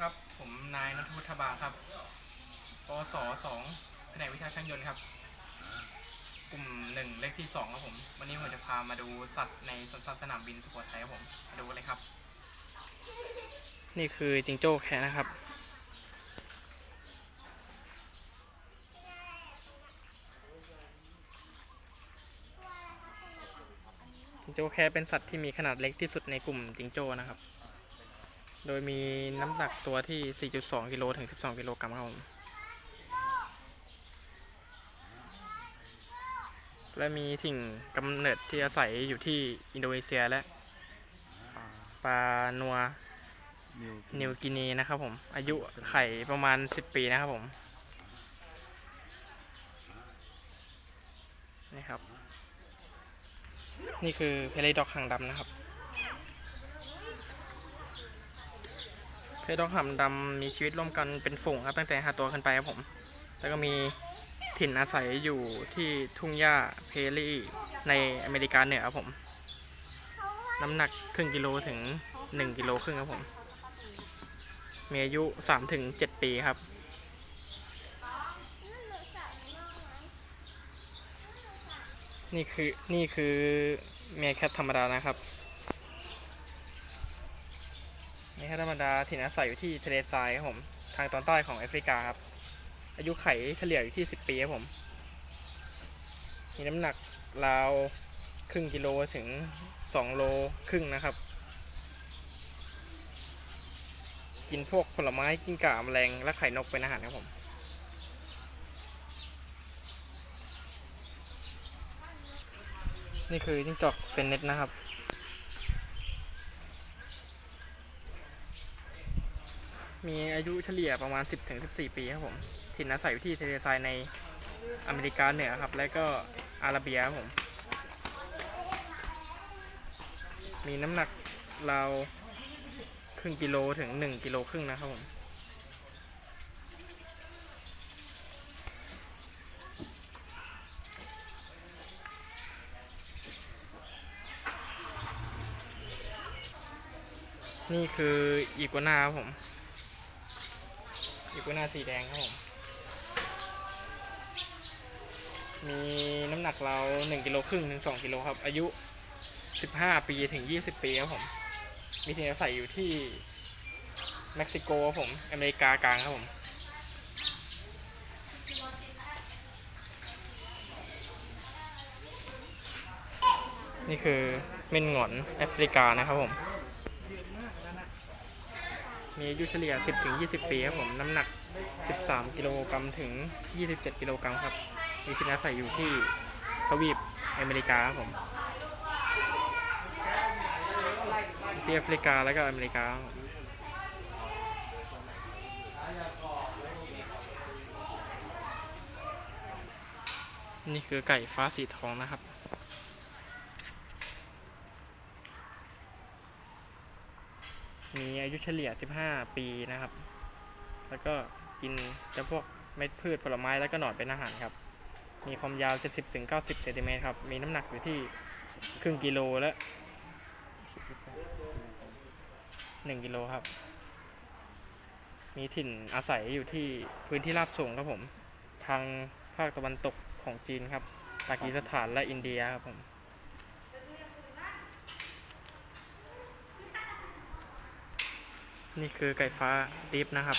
ครับ ผมนายนัทวุฒิบาครับปศสองแผนกวิชาช่างยนต์ครับ กลุ่มหนึ่งเลขที่สองครับผม วันนี้ผมจะพามาดูสัตว์ในสวนสัตว์สนามบินสุโขทัยครับผม มาดูกันเลยครับ นี่คือจิงโจ้แคะนะครับ จิงโจ้แคะเป็นสัตว์ที่มีขนาดเล็กที่สุดในกลุ่มจิงโจ้นะครับ โดยมีน้ำหนักตัวที่ 4.2 กิโลถึง 12 กิโลกรัมครับผม และมีสิ่งกำเนิดที่อาศัยอยู่ที่อินโดนีเซียและปลานัวนิวนิวกินีนะครับผม อายุไข่ประมาณ 10 ปีนะครับผม นี่ครับ นี่คือเพลดอกหางดำนะครับ เพลดอกหางดำมีชีวิตร่วมกันเป็นฝูงครับตั้งแต่ห้าตัวขึ้นไปครับผม แล้วก็มีถิ่นอาศัยอยู่ที่ทุ่งหญ้าเพลีในอเมริกาเหนือครับผม น้ำหนักครึ่งกิโลถึง 1 กิโลครึ่งครับผม มีอายุ 3 ถึง 7 ปีครับนี่คือนี่คือเมียแคทธรรมดานะครับ เมียแคทธรรมดาถิ่นอาศัยอยู่ที่ทะเลทรายครับผม ทางตอนใต้ของแอฟริกาครับ อายุไขเฉลี่ยอยู่ที่ 10 ปีครับผม มีน้ำหนักราวครึ่งกิโลถึง 2 โลครึ่งนะครับ กินพวกผลไม้กิ้งก่าแมลงและไข่นกเป็นอาหารครับผมนี่คือจิ้งจอกเฟนเน็ตนะครับ มีอายุเฉลี่ยประมาณ 10-14 ปีครับผม ถิ่นอาศัยอยู่ที่ทะเลทรายในอเมริกาเหนือครับ และก็อาราเบียครับผม มีน้ำหนักราวครึ่งกิโลถึง 1 กิโลครึ่งนะครับผมนี่คืออีกัวนาครับผม อีกัวนาสีแดงครับผม มีน้ำหนักเราหนึ่งกิโลครึ่งถึงสองกิโลครับ อายุสิบห้าปีถึงยี่สิบปีครับผม มีที่อาศัยอยู่ที่เม็กซิโกครับผม อเมริกากลางครับผมนี่คือเม่นหงอนแอฟริกานะครับผม มีอายุเฉลี่ย 10ถึง20 ปีครับผม น้ำหนัก 13 กิโลกรัมถึง 27 กิโลกรัมครับ มีที่อาศัยอยู่ที่ทวีปอเมริกาครับผมที่แอฟริกาแล้วก็อเมริกานี่คือไก่ฟ้าสีทองนะครับ มีอายุเฉลี่ย 15 ปีนะครับ แล้วก็กินแต่พวกเม็ดพืชผลไม้แล้วก็หนอนเป็นอาหารครับ มีความยาว 70-90เซนติเมตรครับ มีน้ำหนักอยู่ที่ครึ่งกิโลและ1กิโลครับ มีถิ่นอาศัยอยู่ที่พื้นที่ราบสูงครับผม ทางภาคตะวันตกของจีนครับปากีสถานและอินเดียครับผม นี่คือไก่ฟ้าดิฟนะครับ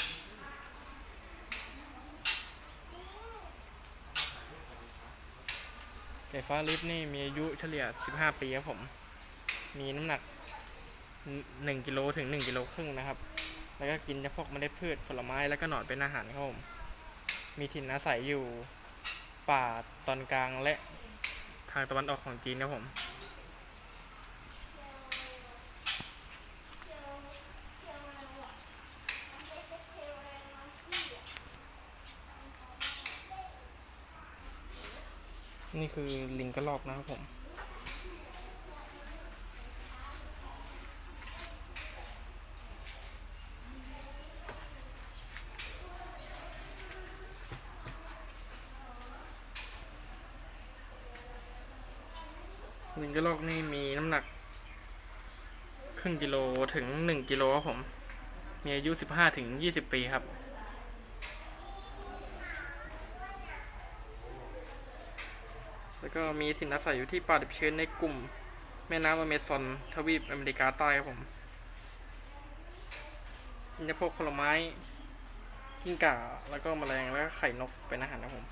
ไก่ฟ้าลิฟนี่มีอายุเฉลี่ย 15 ปีครับผม มีน้ำหนัก 1กิโลถึง 1กิโลครึ่งนะครับ แล้วก็กินเฉพาะเมล็ดพืชผลไม้แล้วก็หนอนเป็นอาหารครับผม มีถิ่นอาศัยอยู่ป่าตอนกลางและทางตะวันออกของจีนครับผม นี่คือลิงกระรอกนะครับผม ลิงกระรอกนี่มีน้ำหนัก ครึ่งกิโลถึงหนึ่งกิโลครับผม มีอายุ15ถึง20ปีครับ แล้วก็มีถิ่นอาศัยอยู่ที่ป่าดิบชื้นในกลุ่ม แม่น้ำอเมซอนทวีปอเมริกาใต้ครับผมกินจะพวกผลไม้ กิ้งก่า แล้วก็แมลงแล้วก็ไข่นกเป็นอาหารครับผม